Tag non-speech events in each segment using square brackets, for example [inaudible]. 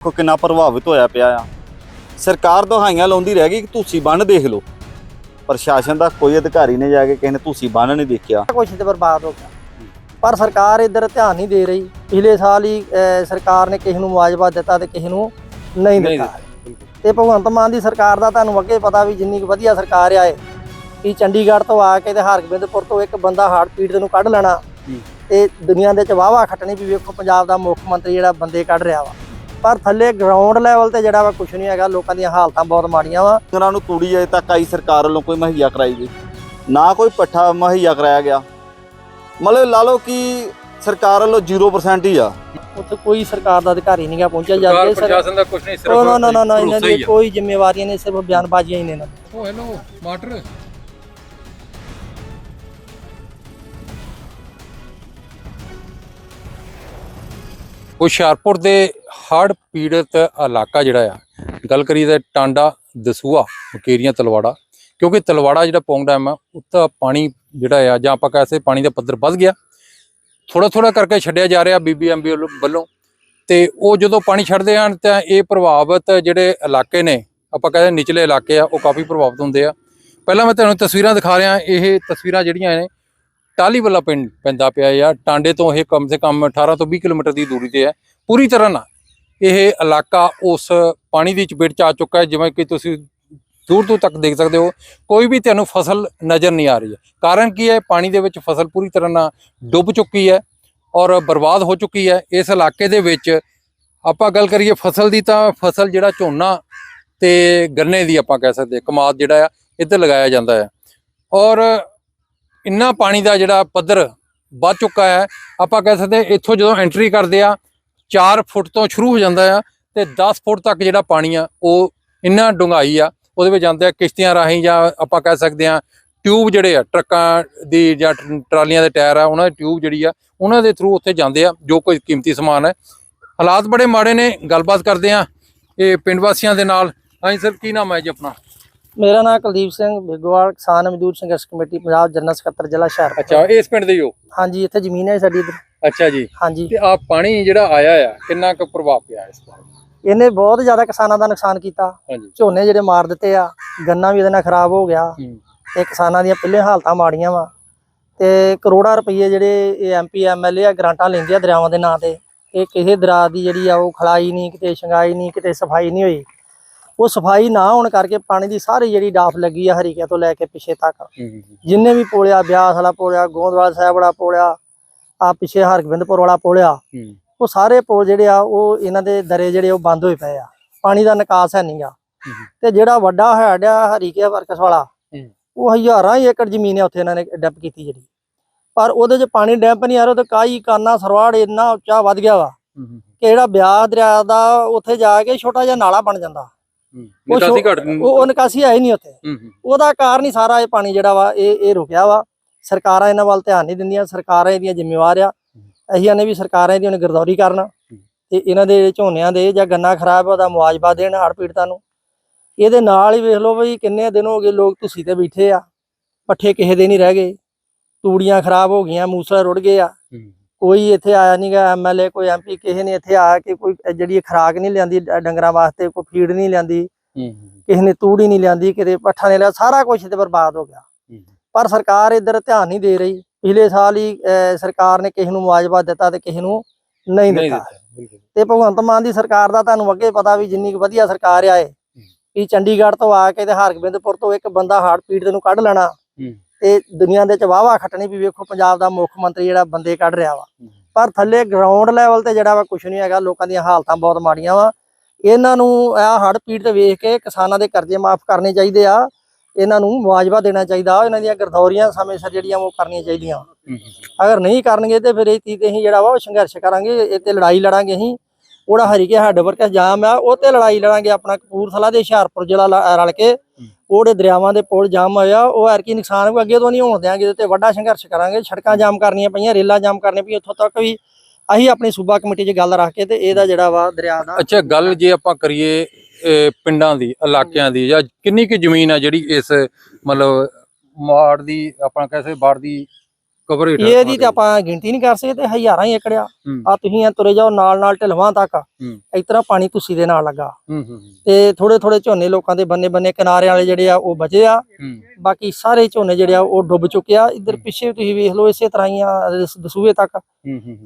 ਦੇਖੋ ਕਿੰਨਾ ਪ੍ਰਭਾਵਿਤ ਹੋਇਆ ਪਿਆ ਆ। ਸਰਕਾਰ ਦਹਾਈਆਂ ਲਾਉਂਦੀ ਰਹਿ ਗਈ ਕਿ ਤੁਸੀਂ ਬੰਨ ਦੇਖ ਲਓ। ਪ੍ਰਸ਼ਾਸਨ ਦਾ ਕੋਈ ਅਧਿਕਾਰੀ ਨੇ ਜਾ ਕੇ ਕਿਸੇ ਨੇ ਤੁਸੀਂ ਬੰਨ ਨਹੀਂ ਦੇਖਿਆ। ਕੁਛ ਤੇ ਬਰਬਾਦ ਹੋ ਗਿਆ। ਪਰ ਸਰਕਾਰ ਇੱਧਰ ਧਿਆਨ ਨਹੀਂ ਦੇ ਰਹੀ। ਪਿਛਲੇ ਸਾਲ ਹੀ ਅਹ, ਸਰਕਾਰ ਨੇ ਕਿਸੇ ਨੂੰ ਮੁਆਵਜ਼ਾ ਦਿੱਤਾ ਤੇ ਕਿਸੇ ਨੂੰ ਨਹੀਂ ਨਹੀਂ ਦਿੱਤਾ। ਤੇ ਭਗਵੰਤ ਮਾਨ ਦੀ ਸਰਕਾਰ ਦਾ ਤੁਹਾਨੂੰ ਅੱਗੇ ਪਤਾ ਵੀ ਜਿੰਨੀ ਕੁ ਵਧੀਆ ਸਰਕਾਰ ਆਏ ਕਿ ਚੰਡੀਗੜ੍ਹ ਤੋਂ ਆ ਕੇ ਤੇ ਹਰਗੋਬਿੰਦਪੁਰ ਤੋਂ ਇੱਕ ਬੰਦਾ ਹਾਰਟ ਪੀੜ ਨੂੰ ਕੱਢ ਲੈਣਾ। ਤੇ ਦੁਨੀਆ ਦੇ ਚ ਵਾਵਾ ਖੱਟਣੀ ਵੀ ਵੇਖੋ ਪੰਜਾਬ ਦਾ ਮੁੱਖ ਮੰਤਰੀ ਜਿਹੜਾ ਬੰਦੇ ਕੱਢ ਰਿਹਾ ਵਾ। ਪਰ ਥੱਲੇ ਗਰਾਊਂਡ ਲੈਵਲ ਤੇ ਜਿਹੜਾ ਵਾ ਕੁਝ ਨਹੀਂ ਹੈਗਾ ਲੋਕਾਂ ਦੀਆਂ ਹਾਲਤਾਂ ਬਹੁਤ ਮਾੜੀਆਂ ਵਾ। ਉਹਨਾਂ ਨੂੰ ਤੂੜੀ ਅਜੇ ਤੱਕ ਆਈ ਸਰਕਾਰ ਵੱਲੋਂ ਕੋਈ ਮੁਹੱਈਆ ਕਰਾਈ ਗਈ। ਨਾ ਕੋਈ ਪੱਠਾ ਮੁਹੱਈਆ ਕਰਾਇਆ ਗਿਆ। ਮਤਲਬ ਲਾ ਲਓ ਕਿ ਸਰਕਾਰ ਵੱਲੋਂ 0% ਹੀ ਆ। ਉੱਥੇ ਕੋਈ ਸਰਕਾਰ ਦਾ ਅਧਿਕਾਰੀ ਨਹੀਂਗਾ ਪਹੁੰਚਿਆ ਜਾ ਸਰਕਾਰ ਕੇ ਸਰ ਪ੍ਰਸ਼ਾਸਨ ਦਾ ਕੁਝ ਨਹੀਂ ਸਿਰਫ ਨਾ ਨਾ ਨਾ ਨਾ ਇਹਨਾਂ ਦੀ। ਕੋਈ ਜ਼ਿੰਮੇਵਾਰੀਆਂ ਨਹੀਂ ਸਿਰਫ ਬਿਆਨਬਾਜ਼ੀਆਂ ਹੀ ਨੇ ਇਹਨਾਂ ਦੀਆਂ। ਉਹ ਹੈਲੋ ਮਾਟਰ। ਹੁਸ਼ਿਆਰਪੁਰ ਦੇ ਹੜ੍ਹ ਪੀੜਤ ਇਲਾਕਾ ਜਿਹੜਾ ਆ, ਗੱਲ ਕਰੀਏ ਤਾਂ ਟਾਂਡਾ ਦਸੂਆ ਮਕੇਰੀਆਂ, ਤਲਵਾੜਾ, ਕਿਉਂਕਿ ਤਲਵਾੜਾ ਜਿਹੜਾ ਪੌਂਗ ਡੈਮ ਆ ਉੱਤਾ ਪਾਣੀ ਜਿਹੜਾ ਆ, ਜਾਂ ਆਪਾਂ ਕਹਿ ਸਕਦੇ ਪਾਣੀ ਦਾ ਪੱਧਰ ਵੱਧ ਗਿਆ। ਥੋੜਾ ਥੋੜਾ ਕਰਕੇ ਛੱਡਿਆ ਜਾ ਰਿਹਾ ਬੀਬੀਐਮਬੀ ਵੱਲੋਂ ਤੇ ਉਹ ਜਦੋਂ ਪਾਣੀ ਛੱਡਦੇ ਹਨ ਤਾਂ ਇਹ ਪ੍ਰਭਾਵਿਤ ਜਿਹੜੇ ਇਲਾਕੇ ਨੇ, ਆਪਾਂ ਕਹਿੰਦੇ ਨਿਚਲੇ ਇਲਾਕੇ ਆ, ਉਹ ਕਾਫੀ ਪ੍ਰਭਾਵਿਤ ਹੁੰਦੇ ਆ। ਪਹਿਲਾਂ ਮੈਂ ਤੁਹਾਨੂੰ ਤਸਵੀਰਾਂ ਦਿਖਾ ਰਿਹਾ, ਇਹ ਤਸਵੀਰਾਂ ਜਿਹੜੀਆਂ ਨੇ ਟਾਲੀ ਵਾਲਾ ਪਿੰਡ ਪੈਂਦਾ ਪਿਆ ਆ। ਟਾਂਡੇ ਤੋਂ ਇਹ ਕਮ ਸੇ ਕਮ 18 ਤੋਂ 20 ਕਿਲੋਮੀਟਰ ਦੀ ਦੂਰੀ ਤੇ ਹੈ। ਪੂਰੀ ਤਰ੍ਹਾਂ ਨਾਲ ਇਹ ਇਲਾਕਾ ਉਸ ਪਾਣੀ ਦੀ ਚਪੇਟ ਚ ਆ ਚੁੱਕਾ ਹੈ, ਜਿਵੇਂ ਕਿ ਤੁਸੀਂ ਦੂਰ ਦੂਰ ਤੱਕ ਦੇਖ ਸਕਦੇ ਹੋ। ਕੋਈ ਵੀ ਤੁਹਾਨੂੰ ਫਸਲ ਨਜ਼ਰ ਨਹੀਂ ਆ ਰਹੀ। ਹੈ ਕਾਰਨ ਕੀ ਹੈ? ਪਾਣੀ ਦੇ ਵਿੱਚ ਫਸਲ ਪੂਰੀ ਤਰ੍ਹਾਂ ਨਾਲ ਡੁੱਬ ਚੁੱਕੀ ਹੈ ਔਰ ਬਰਬਾਦ ਹੋ ਚੁੱਕੀ ਹੈ। ਇਸ ਇਲਾਕੇ ਦੇ ਵਿੱਚ ਆਪਾਂ ਗੱਲ ਕਰੀਏ ਫਸਲ ਦੀ ਤਾਂ ਫਸਲ ਜਿਹੜਾ ਝੋਨਾ ਤੇ ਗੰਨੇ ਦੀ ਆਪਾਂ ਕਹਿ ਸਕਦੇ ਕਮਾਦ ਜਿਹੜਾ ਆ, ਇੱਧਰ ਲਗਾਇਆ ਜਾਂਦਾ ਹੈ ਔਰ ਇੰਨਾ ਪਾਣੀ ਦਾ ਜਿਹੜਾ ਪੱਧਰ ਵੱਧ ਚੁੱਕਾ ਹੈ, ਆਪਾਂ ਕਹਿ ਸਕਦੇ ਇੱਥੋਂ ਜਦੋਂ ਐਂਟਰੀ ਕਰਦੇ ਆ 4 ਫੁੱਟ ਤੋਂ ਸ਼ੁਰੂ ਹੋ ਜਾਂਦਾ ਆ ਤੇ 10 ਫੁੱਟ ਤੱਕ ਜਿਹੜਾ ਪਾਣੀ ਆ, ਉਹ ਇੰਨਾ ਡੂੰਘਾਈ ਆ, ਉਹਦੇ ਵਿੱਚ ਜਾਂਦੇ ਆ ਕਿਸ਼ਤੀਆਂ ਰਾਹੀਂ ਜਾਂ ਆਪਾਂ ਕਹਿ ਸਕਦੇ ਆ ਟਿਊਬ ਜਿਹੜੇ ਆ, ਟਰੱਕਾਂ ਦੀ ਜਾਂ ਟ- ਟਰਾਲੀਆਂ ਦੇ ਟਾਇਰ ਆ, ਉਹਨਾਂ ਦੀ ਟਿਊਬ ਜਿਹੜੀ ਆ, ਉਹਨਾਂ ਦੇ ਥਰੂ ਉੱਥੇ ਜਾਂਦੇ ਆ, ਜੋ ਕੋਈ ਕੀਮਤੀ ਸਮਾਨ ਹੈ। ਹਾਲਾਤ ਬੜੇ ਮਾੜੇ ਨੇ, ਗੱਲਬਾਤ ਕਰਦੇ ਆ ਇਹ ਪਿੰਡ ਵਾਸੀਆਂ ਦੇ ਨਾਲ। ਹਾਂਜੀ ਸਰ, ਕੀ ਨਾਮ ਹੈ ਜੀ ਆਪਣਾ? ਮੇਰਾ ਨਾਮ ਕੁਲਦੀਪ ਸਿੰਘ ਬਿਗਵਾਲ ਕਿਸਾਨ ਮਜ਼ਦੂਰ ਸੰਘਰਸ਼ ਕਮੇਟੀ ਪੰਜਾਬ ਜਨਰਲ ਸਕੱਤਰ ਜ਼ਿਲ੍ਹਾ ਹੁਸ਼ਿਆਰਪੁਰ ਅੱਛਾ ਇਸ ਪਿੰਡ ਦੇ ਹੀ ਹੋ? ਹਾਂਜੀ ਇੱਥੇ ਜ਼ਮੀਨ ਹੈ ਸਾਡੀ ਇੱਧਰ। ਅੱਛਾ ਜੀ। ਹਾਂਜੀ। ਤੇ ਆ ਪਾਣੀ ਜਿਹੜਾ ਆਇਆ ਆ ਕਿੰਨਾ ਕੁ ਪ੍ਰਭਾਵ ਪਿਆ ਇਸ ਦਾ ਇਹਨੇ ਬਹੁਤ ਜ਼ਿਆਦਾ ਕਿਸਾਨਾਂ ਦਾ ਨੁਕਸਾਨ ਕੀਤਾ। ਝੋਨੇ ਜਿਹੜੇ ਮਾਰ ਦਿੱਤੇ ਆ ਗੰਨਾ ਵੀ ਇਹਦੇ ਨਾਲ ਖਰਾਬ ਹੋ ਗਿਆ। ਤੇ ਕਿਸਾਨਾਂ ਦੀਆਂ ਪਹਿਲੇ ਹਾਲਤਾਂ ਮਾੜੀਆਂ ਵਾ। ਤੇ ਕਰੋੜਾਂ ਰੁਪਏ ਜਿਹੜੇ ਇਹ ਐਮਪੀ ਐਮਐਲਏ ਆ ਗ੍ਰਾਂਟਾਂ ਲੈਂਦੇ ਆ ਦਰਿਆਵਾਂ ਦੇ ਨਾਂ ਤੇ। ਇਹ ਕਿਸੇ ਦਰਿਆ ਦੀ ਜਿਹੜੀ ਆ ਉਹ ਖਲਾਈ ਨਹੀਂ ਕਿਤੇ ਸ਼ੰਗਾਈ ਨਹੀਂ ਕਿਤੇ ਸਫ਼ਾਈ ਨਹੀਂ ਹੋਈ। ਉਹ ਸਫ਼ਾਈ ਨਾ ਹੋਣ ਕਰਕੇ ਪਾਣੀ ਦੀ ਸਾਰੀ ਜਿਹੜੀ ਡਾਫ ਲੱਗੀ ਆ ਹਰੀਕਿਆਂ ਤੋਂ ਲੈ ਕੇ ਪਿੱਛੇ ਤੱਕ। ਜਿੰਨੇ ਵੀ ਪੋਲਿਆ ਬਿਆਸ ਵਾਲਾ ਪੋਲਿਆ ਗੋਂਦਵਾਲ ਸਾਹਿਬ ਵਾਲਾ ਪੋਲਿਆ ਆ ਪਿੱਛੇ ਹਰਗੋਬਿੰਦਪੁਰ ਵਾਲਾ ਪੋਲਿਆ ਉਹ ਸਾਰੇ ਪੁਲ ਜਿਹੜੇ ਆ ਉਹ ਇਹਨਾਂ ਦੇ ਦਰੇ ਜਿਹੜੇ ਉਹ ਬੰਦ ਹੋਏ ਪਏ ਆ। ਪਾਣੀ ਦਾ ਨਿਕਾਸ ਹੈ ਨਹੀਂਗਾ। ਤੇ ਜਿਹੜਾ ਵੱਡਾ ਹੈਡ ਆ ਹਰੀਕੇ ਵਰਕਸ ਵਾਲਾ। ਉਹ ਹਜ਼ਾਰਾਂ ਏਕੜ ਜ਼ਮੀਨ ਹੈ ਉੱਥੇ ਇਹਨਾਂ ਨੇ ਡੈਪ ਕੀਤੀ ਜਿਹੜੀ। ਪਰ ਉਹਦੇ 'ਚ ਪਾਣੀ ਡੈਂਪ ਨਹੀਂ ਆ ਰਿਹਾ ਤੇ ਕਾਈ ਕਾਨਾ ਸਰਵਾੜ ਇੰਨਾ ਉੱਚਾ ਵੱਧ ਗਿਆ ਵਾ। ਕਿ ਜਿਹੜਾ ਬਿਆਸ ਦਰਿਆ ਦਾ ਉੱਥੇ ਜਾ ਕੇ ਛੋਟਾ ਜਿਹਾ ਨਾਲਾ ਬਣ ਜਾਂਦਾ। ਉਹ ਨਿਕਾਸੀ ਘਟ ਉਹ ਉਹ ਨਿਕਾਸੀ ਹੈ ਹੀ ਨਹੀਂ ਉੱਥੇ। ਉਹਦਾ ਕਾਰਨ ਹੀ ਸਾਰਾ ਇਹ ਪਾਣੀ ਜਿਹੜਾ ਵਾ ਇਹ ਇਹ ਰੁਕਿਆ ਵਾ। ਸਰਕਾਰਾਂ ਇਹਨਾਂ ਵੱਲ ਧਿਆਨ ਨਹੀਂ ਦਿੰਦੀਆਂ ਸਰਕਾਰਾਂ ਇਹਦੀਆਂ ਜ਼ਿੰਮੇਵਾਰ ਆ। ਅਸੀਂ ਆਨੇ ਵੀ ਸਰਕਾਰਾਂ ਇਹਦੀ ਹੁਣ ਗਿਰਦੌਰੀ ਕਰਨ ਤੇ ਇਹਨਾਂ ਦੇ ਝੋਨਿਆਂ ਦੇ ਜਾਂ ਗੰਨਾ ਖਰਾਬ ਉਹਦਾ ਮੁਆਵਜ਼ਾ ਦੇਣ ਹੜ੍ਹ ਪੀੜਤਾਂ ਨੂੰ। ਇਹਦੇ ਨਾਲ ਹੀ ਵੇਖ ਲਓ ਬਈ ਕਿੰਨੇ ਦਿਨ ਹੋ ਗਏ ਲੋਕ ਤੁਸੀਂ ਤੇ ਬੈਠੇ ਆ। ਪੱਠੇ ਕਿਸੇ ਦੇ ਨਹੀਂ ਰਹਿ ਗਏ। ਤੂੜੀਆਂ ਖਰਾਬ ਹੋ ਗਈਆਂ ਮੂਸਲਾ ਰੁੜ ਗਏ ਆ ਹੂੰ। ਕੋਈ ਇੱਥੇ ਆਇਆ ਨਹੀਂਗਾ ਐਮਐਲਏ ਕੋਈ ਐਮਪੀ ਕਿਸੇ ਨੇ ਇੱਥੇ ਆ ਕੇ ਕੋਈ ਜਿਹੜੀ ਇਹ ਖੁਰਾਕ ਨਹੀਂ ਲਿਆਂਦੀ ਡੰਗਰਾਂ ਵਾਸਤੇ ਕੋਈ ਫੀਡ ਨਹੀਂ ਲਿਆਂਦੀ ਕਿਸੇ ਨੇ ਤੂੜੀ ਨਹੀਂ ਲਿਆਂਦੀ ਕਿਤੇ ਪੱਠਾ ਨੇ ਲਿਆ ਸਾਰਾ ਕੁਝ ਤੇ ਬਰਬਾਦ ਹੋ ਗਿਆ। ਪਰ ਸਰਕਾਰ ਇੱਧਰ ਧਿਆਨ ਨਹੀਂ ਦੇ ਰਹੀ। ਪਿਛਲੇ ਸਾਲ ਹੀ ਸਰਕਾਰ ਨੇ ਕਿਸੇ ਨੂੰ ਮੁਆਵਜ਼ਾ ਦਿੱਤਾ ਤੇ ਕਿਸੇ ਨੂੰ ਨਹੀਂ ਨਹੀਂ ਦਿੱਤਾ। ਤੇ ਭਗਵੰਤ ਮਾਨ ਦੀ ਸਰਕਾਰ ਦਾ ਤੁਹਾਨੂੰ ਅੱਗੇ ਪਤਾ ਵੀ ਜਿੰਨੀ ਕੁ ਵਧੀਆ ਸਰਕਾਰ ਆਏ ਵੀ ਚੰਡੀਗੜ੍ਹ ਤੋਂ ਆ ਕੇ ਤੇ ਹਰਗੋਬਿੰਦਪੁਰ ਤੋਂ ਇੱਕ ਬੰਦਾ ਹਾਰਟ ਪੀੜ ਨੂੰ ਕੱਢ ਲੈਣਾ। ਤੇ ਦੁਨੀਆ ਦੇ ਚ ਵਾਵਾ ਖੱਟਣੀ ਵੀ ਵੇਖੋ ਪੰਜਾਬ ਦਾ ਮੁੱਖ ਮੰਤਰੀ ਜਿਹੜਾ ਬੰਦੇ ਕੱਢ ਰਿਹਾ ਵਾ। ਪਰ ਥੱਲੇ ਗਰਾਊਂਡ ਲੈਵਲ ਤੇ ਜਿਹੜਾ ਵਾ ਕੁਝ ਨਹੀਂ ਹੈਗਾ ਲੋਕਾਂ ਦੀਆਂ ਹਾਲਤਾਂ ਬਹੁਤ ਮਾੜੀਆਂ ਵਾ। ਇਹਨਾਂ ਨੂੰ ਆ ਹੜ੍ਹ ਪੀੜ ਤੇ ਵੇਖ ਕੇ ਕਿਸਾਨਾਂ ਦੇ ਕਰਜ਼ੇ ਮਾਫ ਕਰਨੇ ਚਾਹੀਦੇ ਆ। ਇਹਨਾਂ ਨੂੰ ਮੁਆਵਜ਼ਾ ਦੇਣਾ ਚਾਹੀਦਾ ਇਹਨਾਂ ਦੀਆਂ ਗਰਦੌਰੀਆਂ ਸਮੇਂ ਸਿਰ ਜਿਹੜੀਆਂ ਉਹ ਕਰਨੀਆਂ ਚਾਹੀਦੀਆਂ। ਅਗਰ ਨਹੀਂ ਕਰਨਗੇ ਤੇ ਫਿਰ ਇਹ ਤੀ ਤੇ ਅਸੀਂ ਜਿਹੜਾ ਵਾ ਉਹ ਸੰਘਰਸ਼ ਕਰਾਂਗੇ ਇਹ ਤੇ ਲੜਾਈ ਲੜਾਂਗੇ ਅਸੀਂ। ਉਹਦਾ ਹਰੀਕੇ ਹੈੱਡ ਵਰਕਸ ਜਾਮ ਆ ਉਹ ਤੇ ਲੜਾਈ ਲੜਾਂਗੇ ਆਪਣਾ ਕਪੂਰਥਲਾ ਦੇ ਹੁਸ਼ਿਆਰਪੁਰ ਜ਼ਿਲ੍ਹਾ ਰਲ ਕੇ। ਉਹਦੇ ਦਰਿਆਵਾਂ ਦੇ ਪੁਲ ਜਾਮ ਹੋਇਆ ਉਹ ਐਰਕੀ ਨੁਕਸਾਨ ਕੋਈ ਅੱਗੇ ਤੋਂ ਨਹੀਂ ਹੋਣ ਦਿਆਂਗੇ ਤੇ ਵੱਡਾ ਸੰਘਰਸ਼ ਕਰਾਂਗੇ, ਸੜਕਾਂ ਜਾਮ ਕਰਨੀਆਂ ਪਈਆਂ, ਰੇਲਾਂ ਜਾਮ ਕਰਨੀਆਂ ਪਈਆਂ, ਉੱਥੋਂ ਤੱਕ ਵੀ ਅਸੀਂ ਆਪਣੀ ਸੂਬਾ ਕਮੇਟੀ 'ਚ ਗੱਲ ਰੱਖ ਕੇ ਤੇ ਇਹਦਾ ਜਿਹੜਾ ਵਾ ਦਰਿਆ ਦਾ ਅੱਛਾ, ਗੱਲ ਜੇ ਆਪਾਂ ਕਰੀਏ ਪਿੰਡਾਂ ਦੀ, ਇਲਾਕਿਆਂ ਦੀ, ਜਾਂ ਕਿੰਨੀ ਕੁ ਜ਼ਮੀਨ ਆ ਜਿਹੜੀ ਇਸ, ਮਤਲਬ ਮਾੜ ਦੀ ਆਪਣਾ ਕਹਿ ਸਕਦੇ ਬਾੜ ਦੀ ਕਵਰ ਇਹਦੀ ਤੇ ਆਪਾਂ ਗਿਣਤੀ ਨਹੀਂ ਕਰ ਸਕਦੇ ਤੇ ਹਜ਼ਾਰਾਂ ਹੀ ਏਕੜ ਆ। ਹੂੰ। ਆ ਤੁਸੀਂ ਆ ਤੁਰੇ ਜਾਓ ਨਾਲ ਨਾਲ ਢਲਵਾਂ ਤੱਕ ਹੂੰ। ਇਸ ਤਰ੍ਹਾਂ ਪਾਣੀ ਤੁਸੀਂ ਦੇ ਨਾਲ ਲੱਗਾ। ਹੂੰ ਹੂੰ ਤੇ ਥੋੜੇ ਥੋੜੇ ਝੋਨੇ ਲੋਕਾਂ ਦੇ ਬੰਨੇ ਬੰਨੇ ਕਿਨਾਰੇ ਵਾਲੇ ਜਿਹੜੇ ਆ ਉਹ ਬਚੇ ਆ। ਬਾਕੀ ਸਾਰੇ ਝੋਨੇ ਜਿਹੜੇ ਆ ਉਹ ਡੁੱਬ ਚੁੱਕੇ ਆ। ਇੱਧਰ ਪਿੱਛੇ ਤੁਸੀਂ ਵੇਖ ਲਓ ਇਸੇ ਤਰ੍ਹਾਂ ਹੀ ਆ ਦਸੂਹੇ ਤੱਕ।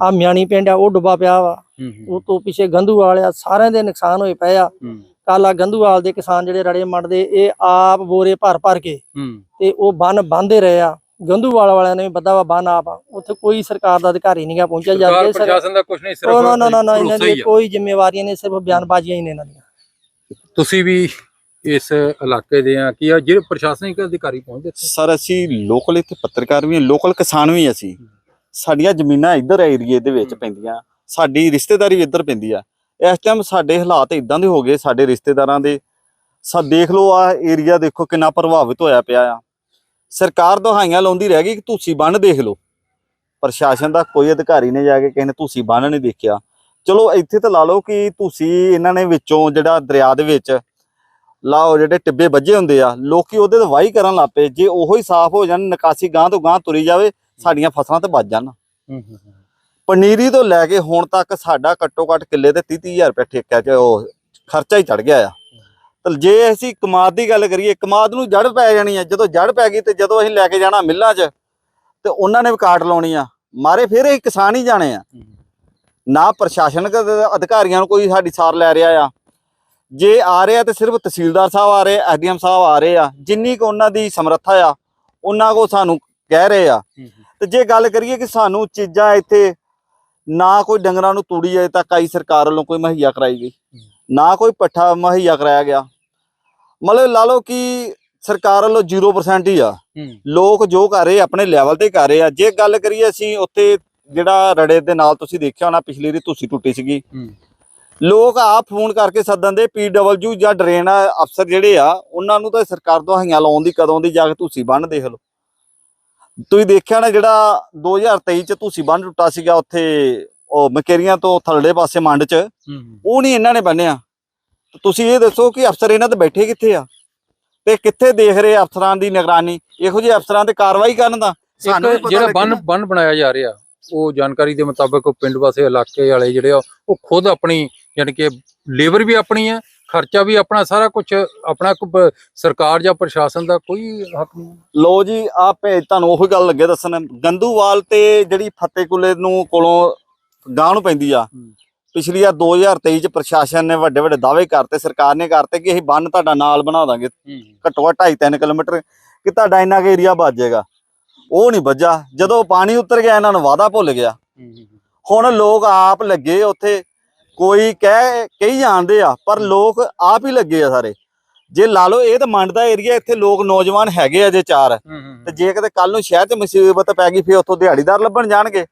ਆ ਮਿਆਣੀ ਪਿੰਡ ਆ ਉਹ ਡੁੱਬਾ ਪਿਆ ਵਾ। ਉਹ ਤੋਂ ਪਿੱਛੇ ਗੰਧੂਵਾਲ ਆ ਸਾਰਿਆਂ ਦੇ ਨੁਕਸਾਨ ਹੋਏ ਪਏ ਆ। ਕਾਲਾ ਗੰਧੂਵਾਲ ਦੇ ਕਿਸਾਨ ਜਿਹੜੇ ਰੜੇ ਮੰਡਦੇ ਇਹ ਆਪ ਬੋਰੇ ਭਰ ਭਰ ਕੇ ਤੇ ਉਹ ਬੰਨ ਬੰਨਦੇ ਰਹੇ ਆ। ਗੰਧੂਵਾਲ ਵਾਲਿਆਂ ਨੇ ਬੱਦਾ ਵਾ ਬੰਨ ਆਪ ਆ। ਉੱਥੇ ਕੋਈ ਸਰਕਾਰ ਦਾ ਅਧਿਕਾਰੀ ਨਹੀਂਗਾ ਪਹੁੰਚਿਆ ਜਾ ਸਰਕਾਰ ਕੇ ਪ੍ਰਸ਼ਾਸਨ ਦਾ ਕੁਝ ਨਹੀਂ ਸਿਰਫ ਨਾ ਨਾ ਨਾ ਨਾ ਇਹਨਾਂ ਭਰੋਸਾ ਹੀ ਦੀ ਆ। ਕੋਈ ਜ਼ਿੰਮੇਵਾਰੀਆਂ ਨਹੀਂ ਸਿਰਫ ਬਿਆਨਬਾਜ਼ੀਆਂ ਹੀ ਨੇ ਇਹਨਾਂ ਦੀਆਂ। ਤੁਸੀਂ ਵੀ ਇਸ ਇਲਾਕੇ ਦੇ ਆ ਕੀ ਆ ਜਿਹੜੇ ਪ੍ਰਸ਼ਾਸਨਿਕ ਅਧਿਕਾਰੀ ਪਹੁੰਚਦੇ ਇੱਥੇ? ਸਰ ਅਸੀਂ ਲੋਕਲ ਇੱਥੇ ਪੱਤਰਕਾਰ ਵੀ ਹਾਂ ਲੋਕਲ ਕਿਸਾਨ ਵੀ ਅਸੀਂ। ਸਾਡੀਆਂ ਜ਼ਮੀਨਾਂ ਇੱਧਰ ਏਰੀਏ ਦੇ ਵਿੱਚ ਪੈਂਦੀਆਂ ਸਾਡੀ ਰਿਸ਼ਤੇਦਾਰੀ ਵੀ ਇੱਧਰ ਪੈਂਦੀ ਆ। ਇਸ ਟਾਈਮ ਸਾਡੇ ਹਾਲਾਤ ਇਦਾਂ ਦੇ ਹੋ ਗਏ ਸਾਡੇ ਰਿਸ਼ਤੇਦਾਰਾਂ ਦੇ। ਸਾ ਦੇਖ ਲਓ ਆ ਏਰੀਆ ਦੇਖੋ ਕਿੰਨਾ ਪ੍ਰਭਾਵਿਤ ਹੋਇਆ ਪਿਆ ਆ। ਸਰਕਾਰ ਦਹਾਈਆਂ ਲਾਉਂਦੀ ਰਹਿ ਗਈ ਕਿ ਤੁਸੀਂ ਬੰਨ ਦੇਖ ਲਓ। ਪ੍ਰਸ਼ਾਸਨ ਦਾ ਕੋਈ ਅਧਿਕਾਰੀ ਨੇ ਜਾ ਕੇ ਕਿਸੇ ਨੇ ਤੁਸੀਂ ਬੰਨ ਨਹੀਂ ਦੇਖਿਆ। ਚਲੋ ਇੱਥੇ ਤਾਂ ਲਾ ਲਓ ਕਿ ਤੁਸੀਂ ਇਹਨਾਂ ਨੇ ਵਿੱਚੋਂ ਜਿਹੜਾ ਦਰਿਆ ਦੇ ਵਿੱਚ ਲਾਓ ਜਿਹੜੇ ਟਿੱਬੇ ਵੱਜੇ ਹੁੰਦੇ ਆ ਲੋਕੀ ਉਹਦੇ ਤੇ ਵਾਹੀ ਕਰਨ ਲੱਪੇ ਜੇ ਉਹੋ ਹੀ ਸਾਫ਼ ਹੋ ਜਾਣ ਨਿਕਾਸੀ ਗਾਂ ਤੋਂ ਗਾਂ ਤੁਰੀ ਜਾਵੇ ਸਾਡੀਆਂ ਫਸਲਾਂ ਤੇ ਬਚ ਜਾਣ। ਪਨੀਰੀ ਤੋਂ ਲੈ ਕੇ ਹੁਣ ਤੱਕ ਸਾਡਾ ਘੱਟੋ ਘੱਟ ਕਿੱਲੇ ਤੇ 30 30000 ਰੁਪਏ ਠੇਕਾ ਚ ਉਹ ਖਰਚਾ ਹੀ ਚੜ ਗਿਆ ਆ। ਤੇ ਜੇ ਅਸੀਂ ਕਮਾਦ ਦੀ ਗੱਲ ਕਰੀਏ ਕਮਾਦ ਨੂੰ ਜੜ ਪੈ ਜਾਣੀ ਆ। ਜਦੋਂ ਜੜ ਪੈ ਗਈ ਤੇ ਜਦੋਂ ਅਸੀਂ ਲੈ ਕੇ ਜਾਣਾ ਮਿੱਲਾਂ 'ਚ ਤੇ ਉਹਨਾਂ ਨੇ ਵੀ ਕਾਟ ਲਾਉਣੀ ਆ। ਮਾਰੇ ਫਿਰ ਇਹ ਕਿਸਾਨ ਹੀ ਜਾਣੇ ਆ। ਨਾ ਪ੍ਰਸ਼ਾਸਨਿਕ ਅਧ- ਅਧਿਕਾਰੀਆਂ ਨੂੰ ਕੋਈ ਸਾਡੀ ਸਾਰ ਲੈ ਰਿਹਾ ਆ। ਜੇ ਆ ਰਿਹਾ ਤੇ ਸਿਰਫ ਤਹਿਸੀਲਦਾਰ ਸਾਹਿਬ ਆ ਰਹੇ ਐਡੀਐਮ ਸਾਹਿਬ ਆ ਰਹੇ ਆ। ਜਿੰਨੀ ਕੁ ਉਹਨਾਂ ਦੀ ਸਮਰੱਥਾ ਆ ਉਹਨਾਂ ਕੋ ਸਾਨੂੰ ਕਹਿ ਰਹੇ ਆ। ਹੂੰ ਹੂੰ। ਤੇ ਜੇ ਗੱਲ ਕਰੀਏ ਕਿ ਸਾਨੂੰ ਚੀਜ਼ਾਂ ਇੱਥੇ ਨਾ ਕੋਈ ਡੰਗਰਾਂ ਨੂੰ ਤੂੜੀ ਅਜੇ ਤੱਕ ਆਈ ਸਰਕਾਰ ਵੱਲੋਂ ਕੋਈ ਮੁਹੱਈਆ ਕਰਾਈ ਗਈ। ਨਾ ਕੋਈ ਪੱਠਾ ਮੁਹੱਈਆ ਕਰਾਇਆ ਗਿਆ। ਮਤਲਬ ਲਾ ਲਓ ਕਿ ਸਰਕਾਰ ਵੱਲੋਂ 0% ਹੀ ਆ। ਲੋਕ ਜੋ ਕਰ ਰਹੇ ਆਪਣੇ ਲੈਵਲ ਤੇ ਕਰ ਰਹੇ ਆ। ਜੇ ਗੱਲ ਕਰੀਏ ਅਸੀਂ ਉੱਥੇ ਜਿਹੜਾ ਰੜੇ ਦੇ ਨਾਲ ਤੁਸੀਂ ਦੇਖਿਆ ਹੋਣਾ ਪਿਛਲੀ ਰੀ ਤੁਸੀਂ ਟੁੱਟੀ ਸੀਗੀ। ਲੋਕ ਆਪ ਫੋਨ ਕਰਕੇ ਸੱਦਣ ਦੇ ਪੀਡਬਲਯੂ ਜਾਂ ਡਰੇਨ ਅਫਸਰ ਜਿਹੜੇ ਆ ਉਹਨਾਂ ਨੂੰ ਤਾਂ ਸਰਕਾਰ ਦਹਾਈਆਂ ਲਾਉਣ ਦੀ ਕਦੋਂ ਦੀ ਜਾ ਕੇ ਤੁਸੀਂ ਬੰਨ ਦੇਖ ਲਓ। ਤੁਸੀਂ ਦੇਖਿਆ ਨਾ ਜਿਹੜਾ 2023 ਚ ਤੁਸੀਂ ਬੰਨ ਟੁੱਟਾ ਸੀਗਾ ਉੱਥੇ ਉਹ ਮਕੇਰੀਆਂ ਤੋਂ ਥੱਲੜੇ ਪਾਸੇ ਮੰਡ ਚ। ਉਹ ਨਹੀਂ ਇਹਨਾਂ ਨੇ ਬੰਨਿਆ ਤੁਸੀਂ ਇਹ ਦੱਸੋ ਕਿ ਅਫਸਰ ਇਹਨਾਂ ਤੇ ਬੈਠੇ ਕਿੱਥੇ ਆ? ਤੇ ਕਿੱਥੇ ਦੇਖ ਰਹੇ ਅਫਸਰਾਂ ਦੀ ਨਿਗਰਾਨੀ? ਇਹੋ ਜਿਹੇ ਅਫਸਰਾਂ ਤੇ ਕਾਰਵਾਈ ਕਰਨ ਦਾ? ਇੱਕ ਜਿਹੜਾ ਬੰਨ। ਬੰਨ ਬਣਾਇਆ ਜਾ ਰਿਹਾ ਉਹ ਜਾਣਕਾਰੀ ਦੇ ਮੁਤਾਬਕ ਉਹ ਪਿੰਡ ਵਾਸੀ ਇਲਾਕੇ ਵਾਲੇ ਜਿਹੜੇ ਆ ਉਹ ਖੁਦ ਆਪਣੀ ਯਾਨੀ ਕਿ ਲੇਬਰ ਵੀ ਆਪਣੀ ਹੈ ਖਰਚਾ ਵੀ ਆਪਣਾ ਸਾਰਾ ਕੁਝ ਆਪਣਾ ਸਰਕਾਰ ਜਾਂ ਪ੍ਰਸ਼ਾਸਨ ਦਾ ਕੋਈ ਹੱਕ ਨਹੀਂ। ਲੋ ਜੀ ਆ ਭੇਜ ਤੁਹਾਨੂੰ ਉਹੀ ਗੱਲ ਲੱਗੇ ਦੱਸਣ। ਗੰਦੂਵਾਲ ਤੇ ਜਿਹੜੀ ਫਤਿਹਕੁਲੇ ਨੂੰ ਕੋਲੋਂ ਗਾਂ ਨੂੰ ਪੈਂਦੀ ਆ। ਪਿਛਲੀ ਆ 2023 ਚ ਪ੍ਰਸ਼ਾਸਨ ਨੇ ਵੱਡੇ ਵੱਡੇ ਦਾਅਵੇ ਕਰਤੇ ਸਰਕਾਰ ਨੇ ਕਰਤੇ ਕਿ ਅਸੀਂ ਬੰਨ ਤੁਹਾਡਾ ਨਾਲ ਬਣਾ ਦਾਂਗੇ। ਘੱਟੋ ਘੱਟ 2.5 ਕਿਲੋਮੀਟਰ ਕਿ ਤੁਹਾਡਾ ਇੰਨਾ ਕੁ ਏਰੀਆ ਬਚ ਜਾਏਗਾ। ਉਹ ਨਹੀਂ ਵੱਜਾ। ਜਦੋਂ ਪਾਣੀ ਉਤਰ ਗਿਆ ਇਹਨਾਂ ਨੂੰ ਵਾਦਾ ਭੁੱਲ ਗਿਆ। ਹੁਣ ਲੋਕ ਆਪ ਲੱਗੇ ਉੱਥੇ। ਕੋਈ ਕਹਿ ਕਹੀ ਜਾਣਦੇ ਆ ਪਰ ਲੋਕ ਆਪ ਹੀ ਲੱਗੇ ਆ ਸਾਰੇ। ਜੇ ਲਾ ਲਓ ਇਹ ਤਾਂ ਮੰਡ ਦਾ ਏਰੀਆ ਇੱਥੇ ਲੋਕ ਨੌਜਵਾਨ ਹੈਗੇ ਆ ਜੇ ਚਾਰ। ਤੇ ਜੇ ਕਿਤੇ ਕੱਲ ਨੂੰ ਸ਼ਹਿਰ 'ਚ ਮੁਸੀਬਤ ਪੈ ਗਈ ਫੇਰ ਉੱਥੋਂ ਦਿਹਾੜੀਦਾਰ ਲੱਭਣ ਜਾਣਗੇ।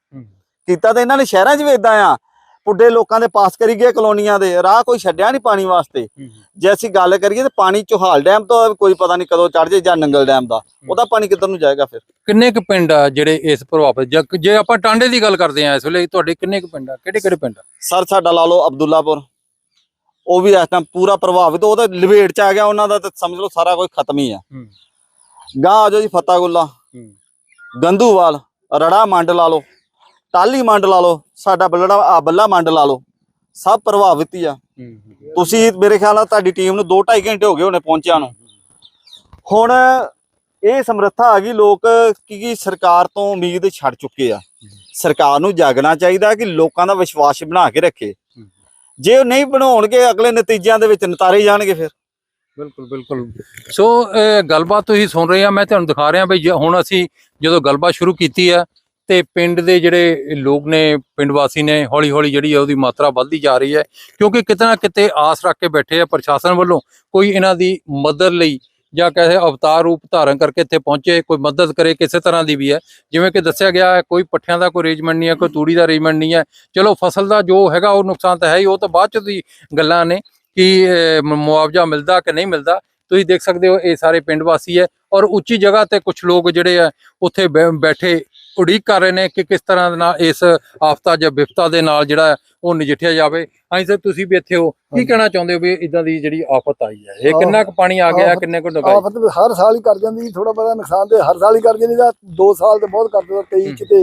ਕੀਤਾ ਤਾਂ ਇਹਨਾਂ ਨੇ ਸ਼ਹਿਰਾਂ 'ਚ ਵੀ ਇਦਾਂ ਆ। ਪੁੱਡੇ ਲੋਕਾਂ ਦੇ ਪਾਸ ਕਰੀ ਗਏ ਕਲੋਨੀਆਂ ਦੇ ਰਾਹ ਕੋਈ ਛੱਡਿਆ ਨਹੀਂ ਪਾਣੀ ਵਾਸਤੇ। ਜੇ ਅਸੀਂ ਗੱਲ ਕਰੀਏ ਤਾਂ ਪਾਣੀ ਚੋਹਾਲ ਡੈਮ ਤੋਂ ਕੋਈ ਪਤਾ ਨਹੀਂ ਕਦੋਂ ਚੜ ਜੇ ਜਾਂ ਨੰਗਲ ਡੈਮ ਦਾ ਉਹਦਾ ਪਾਣੀ ਕਿੱਧਰ ਨੂੰ ਜਾਏਗਾ ਫਿਰ? ਕਿੰਨੇ ਕੁ ਪਿੰਡ ਆ ਜਿਹੜੇ ਇਸ ਪ੍ਰਭਾਵਿਤ ਜਾਂ- ਆਪਾਂ ਟਾਂਡੇ ਦੀ ਗੱਲ ਕਰਦੇ ਆ ਇਸ ਵੇਲੇ ਤੁਹਾਡੇ ਕਿੰਨੇ ਕੁ ਪਿੰਡ ਆ? ਕਿਹੜੇ ਕਿਹੜੇ ਪਿੰਡ ਆ? ਸਰ ਸਾਡਾ ਲਾ ਲਓ ਅਬਦੁੱਲਾਪੁਰ। ਉਹ ਵੀ ਇਸ ਟਾਈਮ ਪੂਰਾ ਪ੍ਰਭਾਵਿਤ ਉਹ ਤਾਂ ਲਵੇਟ 'ਚ ਆ ਗਿਆ ਉਹਨਾਂ ਦਾ ਤਾਂ ਸਮਝ ਲਓ ਸਾਰਾ ਕੁਝ ਖਤਮ ਹੀ ਆ। ਹੂੰ। ਗਾਂ ਆ ਜਾਓ ਜੀ ਫਤਾਗੁੱਲਾ ਗੰਦੂਵਾਲ ਰੜਾ ਮੰਡ ਲਾ ਲਓ। ਟਾਲੀ ਮੰਡ ਲਾ ਲਓ ਸਾਡਾ ਬੱਲੜਾ ਆ ਬੱਲਾ ਮੰਡ ਲਾ ਲਓ ਸਭ ਪ੍ਰਭਾਵਿਤ ਹੀ ਆ। ਤੁਸੀਂ ਮੇਰੇ ਖਿਆਲ ਨਾਲ ਤੁਹਾਡੀ ਟੀਮ ਨੂੰ 2.5 ਘੰਟੇ ਹੋ ਗਏ ਹੋਣੇ ਪਹੁੰਚਿਆ ਨੂੰ। ਹੁਣ ਇਹ ਸਮਰੱਥਾ ਆ ਗਈ ਲੋਕ ਕੀ ਕੀ ਸਰਕਾਰ ਤੋਂ ਉਮੀਦ ਛੱਡ ਚੁੱਕੇ ਆ। ਸਰਕਾਰ ਨੂੰ ਜਾਗਣਾ ਚਾਹੀਦਾ ਕਿ ਲੋਕਾਂ ਦਾ ਵਿਸ਼ਵਾਸ ਬਣਾ ਕੇ ਰੱਖੇ। ਜੇ ਉਹ ਨਹੀਂ ਬਣਾਉਣਗੇ ਅਗਲੇ ਨਤੀਜਿਆਂ ਦੇ ਵਿੱਚ ਨਤਾਰੇ ਜਾਣਗੇ ਫਿਰ। ਬਿਲਕੁਲ ਬਿਲਕੁਲ। ਸੋ ਗੱਲਬਾਤ ਤੁਸੀਂ ਸੁਣ ਰਹੇ ਆ ਮੈਂ ਤੁਹਾਨੂੰ ਦਿਖਾ ਰਿਹਾ ਬਈ ਹੁਣ ਅਸੀਂ ਜਦੋਂ ਗੱਲਬਾਤ ਸ਼ੁਰੂ ਕੀਤੀ ਹੈ ਤੇ ਪਿੰਡ ਦੇ ਜਿਹੜੇ ਲੋਕ ਨੇ, ਪਿੰਡ ਵਾਸੀ ਨੇ ਹੌਲੀ ਹੌਲੀ ਜਿਹੜੀ ਹੈ ਉਹਦੀ ਮਾਤਰਾ ਵੱਧਦੀ ਜਾ ਰਹੀ ਹੈ। ਕਿਉਂਕਿ ਕਿਤੇ ਨਾ ਕਿਤੇ ਆਸ ਰੱਖ ਕੇ ਬੈਠੇ ਆ ਪ੍ਰਸ਼ਾਸਨ ਵੱਲੋਂ, ਕੋਈ ਇਹਨਾਂ ਦੀ ਮਦਦ ਲਈ ਜਾਂ ਕਹੇ ਅਵਤਾਰ ਰੂਪ ਧਾਰਨ ਕਰਕੇ ਇੱਥੇ ਪਹੁੰਚੇ, ਕੋਈ ਮਦਦ ਕਰੇ, ਕਿਸੇ ਤਰ੍ਹਾਂ ਦੀ ਵੀ ਹੈ। ਜਿਵੇਂ ਕਿ ਦੱਸਿਆ ਗਿਆ ਹੈ ਕੋਈ ਪੱਠਿਆਂ ਦਾ ਕੋਈ ਅਰੇਂਜਮੈਂਟ ਨਹੀਂ ਹੈ, ਕੋਈ ਤੂੜੀ ਦਾ ਅਰੇਂਜਮੈਂਟ ਨਹੀਂ ਹੈ। ਚਲੋ, ਫਸਲ ਦਾ ਜੋ ਹੈਗਾ, ਉਹ ਨੁਕਸਾਨ ਤਾਂ ਹੈ ਹੀ, ਉਹ ਤਾਂ ਬਾਅਦ ਚ ਦੀ ਗੱਲਾਂ ਨੇ ਕਿ ਮੁਆਵਜ਼ਾ ਮਿਲਦਾ ਕਿ ਨਹੀਂ ਮਿਲਦਾ। ਤੁਸੀਂ ਦੇਖ ਸਕਦੇ ਹੋ, ਇਹ ਸਾਰੇ ਪਿੰਡ ਵਾਸੀ ਹੈ ਔਰ ਉੱਚੀ ਜਗ੍ਹਾ ਤੇ ਕੁਝ ਲੋਕ ਜਿਹੜੇ ਆ, ਉੱਥੇ ਬੈ- ਬੈਠੇ ਉਡੀਕ ਕਰ ਰਹੇ ਨੇ ਕਿ ਕਿਸ ਤਰ੍ਹਾਂ ਦੇ ਨਾਲ ਇਸ ਆਫਤਾ ਜਾਂ ਵਿਪਤਾ ਦੇ ਨਾਲ ਜਿਹੜਾ ਉਹ ਨਜਿੱਠਿਆ ਜਾਵੇ। ਹਾਂਜੀ ਸਰ ਤੁਸੀਂ ਵੀ ਇੱਥੇ ਹੋ। ਕੀ। ਕਹਿਣਾ ਚਾਹੁੰਦੇ ਹੋ ਵੀ ਇਦਾਂ ਦੀ ਜਿਹੜੀ ਆਫਤ ਆਈ ਹੈ? ਇਹ ਕਿੰਨਾ ਕੁ ਪਾਣੀ ਆ ਗਿਆ ਕਿੰਨੇ ਕੁ ਡੁਗਾਈ ਆਫਤ ਹਰ ਸਾਲ ਹੀ ਕਰ ਜਾਂਦੀ ਥੋੜਾ ਬਹੁਤਾ ਨੁਕਸਾਨ ਤੇ ਹਰ ਸਾਲ ਹੀ ਕਰ ਜਾਂਦੀ ਦਾ 2 ਸਾਲ ਤੇ ਬਹੁਤ ਕਰ ਦਿੱਤਾ 23 ਚ ਤੇ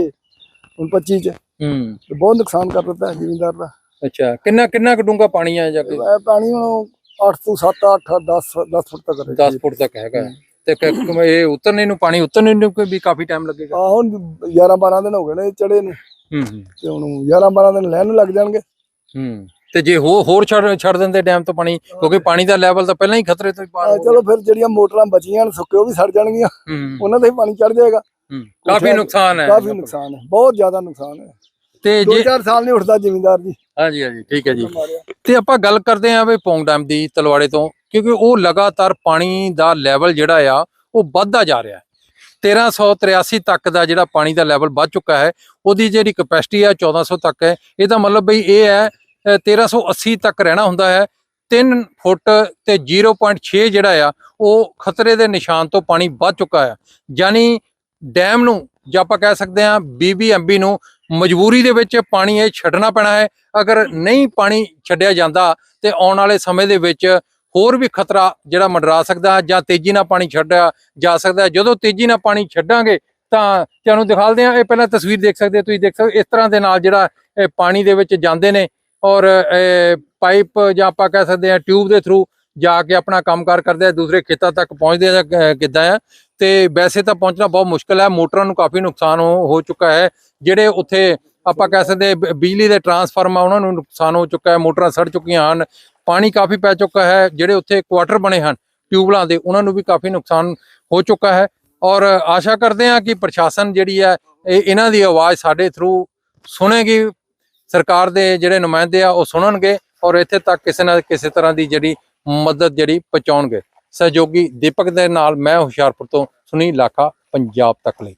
ਹੁਣ 25 ਚ। ਹੂੰ। ਬਹੁਤ ਨੁਕਸਾਨ ਕਰ ਦਿੱਤਾ ਜ਼ਿਮੀਂਦਾਰ ਦਾ। ਅੱਛਾ ਕਿੰਨਾ ਕਿੰਨਾ ਕੁ ਡੂੰਘਾ ਪਾਣੀ ਆ ਜਾ ਕੇ ਪਾਣੀ ਹੁਣ 8 ਤੋਂ 7 8 10 10 ਫੁੱਟ ਤੱਕ ਹੈ 10 ਫੁੱਟ ਤੱਕ ਹੈਗਾ। ਤੇ ਕ- [coughs] ਕ- ਇਹ ਉਤਰਨੇ ਨੂੰ ਪਾਣੀ ਉਤਰਨੇ ਨੂੰ ਕੋਈ ਵੀ ਕਾਫੀ ਟਾਈਮ ਲੱਗੇਗਾ। ਆ ਹੁਣ 11 12 ਦਿਨ ਹੋ ਗਏ ਨੇ ਚੜੇ ਨੂੰ। ਹੂੰ ਹੂੰ। ਤੇ ਹੁਣ 11 12 ਦਿਨ ਲੈਣ ਨੂੰ ਲੱਗ ਜਾਣਗੇ। ਹੂੰ ਤੇ ਜੇ ਹੋ ਹੋਰ ਛੱਡ ਛੱਡ ਦਿੰਦੇ ਡੈਮ ਤੋਂ ਪਾਣੀ ਕਿਉਂਕਿ ਪਾਣੀ ਦਾ ਲੈਵਲ ਤਾਂ ਪਹਿਲਾਂ ਹੀ ਖਤਰੇ ਤੋਂ ਹੀ ਪਾਰ ਆ, ਹੋ ਗਿਆ। ਚਲੋ ਫਿਰ ਜਿਹੜੀਆਂ ਮੋਟਰਾਂ ਬਚੀਆਂ ਨੇ ਸੁੱਕੇ ਉਹ ਵੀ ਸੜ ਜਾਣਗੀਆਂ। ਹੂੰ ਉਹਨਾਂ ਤੇ ਵੀ ਪਾਣੀ ਚੜ ਜਾਏਗਾ। ਹੂੰ ਕਾਫੀ ਨੁਕਸਾਨ ਹੈ। ਕਾਫੀ ਨੁਕਸਾਨ ਹੈ ਬਹੁਤ ਜ਼ਿਆਦਾ ਨੁਕਸਾਨ ਹੈ। ਤੇ ਦੋ ਜੇ ਚਾਰ ਸਾਲ ਨਹੀਂ ਉੱਠਦਾ ਜ਼ਿਮੀਂਦਾਰ ਜੀ। ਹਾਂਜੀ ਹਾਂਜੀ ਠੀਕ ਹੈ ਜੀ। ਤੇ ਆਪਾਂ ਗੱਲ ਕਰਦੇ ਆਂ ਵੀ ਪੌਂਗ ਡੈਮ ਦੀ ਤਲਵਾੜੇ ਤੋਂ ਕਿਉਂਕਿ ਉਹ ਲਗਾਤਾਰ ਪਾਣੀ ਦਾ ਲੈਵਲ ਜਿਹੜਾ ਆ ਉਹ ਵੱਧਦਾ ਜਾ ਰਿਹਾ ਹੈ। 1383 ਤੱਕ ਦਾ ਜਿਹੜਾ ਪਾਣੀ ਦਾ ਲੈਵਲ ਵੱਧ ਚੁੱਕਾ ਹੈ ਉਹਦੀ ਜਿਹੜੀ ਕਪੈਸਿਟੀ ਹੈ 1400 ਤੱਕ ਹੈ। ਇਹਦਾ ਮਤਲਬ ਬਈ ਇਹ ਹੈ ਅ, 1380 ਤੱਕ ਰਹਿਣਾ ਹੁੰਦਾ ਹੈ। 3 ਫੁੱਟ ਤੇ 0.6 ਜਿਹੜਾ ਆ ਉਹ ਖਤਰੇ ਦੇ ਨਿਸ਼ਾਨ ਤੋਂ ਪਾਣੀ ਵੱਧ ਚੁੱਕਾ ਹੈ। ਯਾਨੀ ਡੈਮ ਨੂੰ ਜਾਂ ਆਪਾਂ ਕਹਿ ਸਕਦੇ ਹਾਂ ਬੀਬੀਐਮਬੀ ਨੂੰ ਮਜਬੂਰੀ ਦੇ ਵਿੱਚ ਪਾਣੀ ਇਹ ਛੱਡਣਾ ਪੈਣਾ ਹੈ। ਅਗਰ ਨਹੀਂ ਪਾਣੀ ਛੱਡਿਆ ਜਾਂਦਾ ਤੇ ਆਉਣ ਵਾਲੇ ਸਮੇਂ ਦੇ ਵਿੱਚ ਹੋਰ ਵੀ ਖਤਰਾ ਜਿਹੜਾ ਮੰਡਰਾ ਸਕਦਾ ਹੈ ਜਾਂ ਤੇਜ਼ੀ ਨਾਲ ਪਾਣੀ ਛੱਡਿਆ ਜਾ ਸਕਦਾ ਹੈ। ਜਦੋਂ ਤੇਜ਼ੀ ਨਾਲ ਪਾਣੀ ਛੱਡਾਂਗੇ ਤਾਂ ਤੁਹਾਨੂੰ ਦਿਖਾਉਂਦੇ ਆ ਇਹ ਪਹਿਲਾਂ ਤਸਵੀਰ ਦੇਖ ਸਕਦੇ ਤੁਸੀਂ ਦੇਖ ਸਕਦੇ ਇਸ ਤਰ੍ਹਾਂ ਦੇ ਨਾਲ ਜਿਹੜਾ ਇਹ ਪਾਣੀ ਦੇ ਵਿੱਚ ਜਾਂਦੇ ਨੇ ਔਰ ਪਾਈਪ ਜਾਂ ਆਪਾਂ ਕਹਿ ਸਕਦੇ ਆ ਟਿਊਬ ਦੇ ਥਰੂ ਜਾ ਕੇ ਆਪਣਾ ਕੰਮਕਾਰ ਕਰਦੇ ਆ, ਦੂਸਰੇ ਖੇਤਾਂ ਤੱਕ ਪਹੁੰਚਦੇ ਆ ਕਿੱਦਾਂ ਆ, ਤੇ ਵੈਸੇ ਤਾਂ ਪਹੁੰਚਣਾ ਬਹੁਤ ਮੁਸ਼ਕਲ ਹੈ, ਮੋਟਰਾਂ ਨੂੰ ਕਾਫੀ ਨੁਕਸਾਨ ਹੋ ਹੋ ਚੁੱਕਾ ਹੈ, ਜਿਹੜੇ ਉੱਥੇ ਆਪਾਂ ਕਹਿ ਸਕਦੇ ਬਿਜਲੀ ਦੇ ਟਰਾਂਸਫਾਰਮ ਆ, ਉਹਨਾਂ ਨੂੰ ਨੁਕਸਾਨ ਹੋ ਚੁੱਕਾ ਹੈ, ਮੋਟਰਾਂ ਸੜ ਚੁੱਕੀਆਂ ਹਨ, ਪਾਣੀ ਕਾਫੀ ਪੈ ਚੁੱਕਾ ਹੈ, ਜਿਹੜੇ ਉੱਥੇ ਕੁਆਟਰ ਬਣੇ ਹਨ ਟਿਊਬਲਾਂ ਦੇ, ਉਹਨਾਂ ਨੂੰ ਵੀ ਕਾਫੀ ਨੁਕਸਾਨ ਹੋ ਚੁੱਕਾ ਹੈ, ਔਰ ਆਸ਼ਾ ਕਰਦੇ ਹਾਂ ਕਿ ਪ੍ਰਸ਼ਾਸਨ ਜਿਹੜੀ ਹੈ, ਇਹ ਇਹਨਾਂ ਦੀ ਆਵਾਜ਼ ਸਾਡੇ ਥਰੂ ਸੁਣੇਗੀ, ਸਰਕਾਰ ਦੇ ਜਿਹੜੇ ਨੁਮਾਇੰਦੇ ਆ, ਉਹ ਸੁਣਨਗੇ, ਔਰ ਇੱਥੇ ਤੱਕ ਕਿਸੇ ਨਾ ਕਿਸੇ ਤਰ੍ਹਾਂ ਦੀ ਜਿਹੜੀ ਮਦਦ ਜਿਹੜੀ ਪਹੁੰਚਾਉਣਗੇ। ਸਹਿਯੋਗੀ ਦੀਪਕ ਦੇ ਨਾਲ ਮੈਂ ਹੁਸ਼ਿਆਰਪੁਰ ਤੋਂ ਸੁਨੀਲ ਲਾਖਾ, ਪੰਜਾਬ ਤੱਕ ਲਈ।